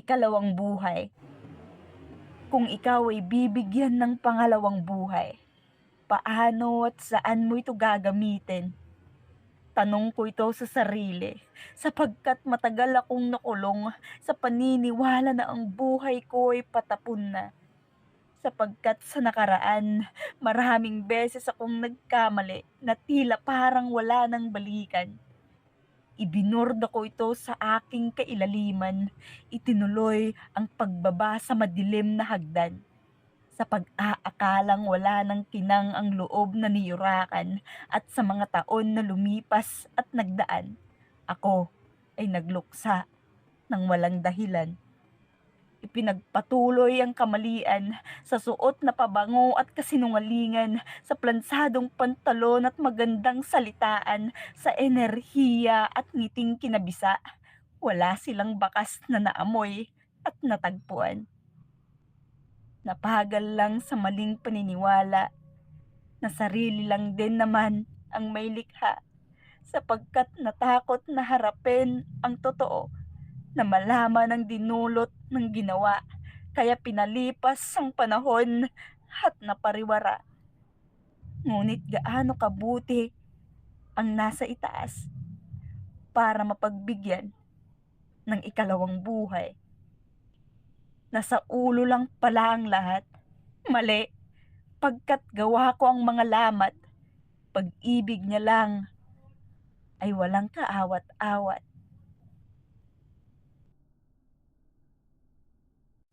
Ikalawang buhay. Kung ikaw ay bibigyan ng pangalawang buhay, paano at saan mo ito gagamitin? Tanong ko ito sa sarili sapagkat matagal akong nakulong sa paniniwala na ang buhay ko ay patapon na. Sapagkat sa nakaraan, maraming beses akong nagkamali na tila parang wala nang balikan. Ibinorda ko ito sa aking kailaliman, itinuloy ang pagbaba sa madilim na hagdan. Sa pag-aakalang wala ng kinang ang loob na niyurakan at sa mga taon na lumipas at nagdaan, ako ay nagluksa ng walang dahilan. Ipinagpatuloy ang kamalian sa suot na pabango at kasinungalingan, sa plansadong pantalon at magandang salitaan, sa enerhiya at ngiting kinabisa. Wala silang bakas na naamoy at natagpuan. Napagal lang sa maling paniniwala na sarili lang din naman ang may likha sapagkat natakot na harapin ang totoo na malaman ang dinulot ng ginawa kaya pinalipas ang panahon at napariwara. Ngunit gaano kabuti ang nasa itaas para mapagbigyan ng ikalawang buhay. Nasa ulo lang pala ang lahat. Mali, pagkat gawa ko ang mga lamat, pag-ibig niya lang ay walang kaawat-awat.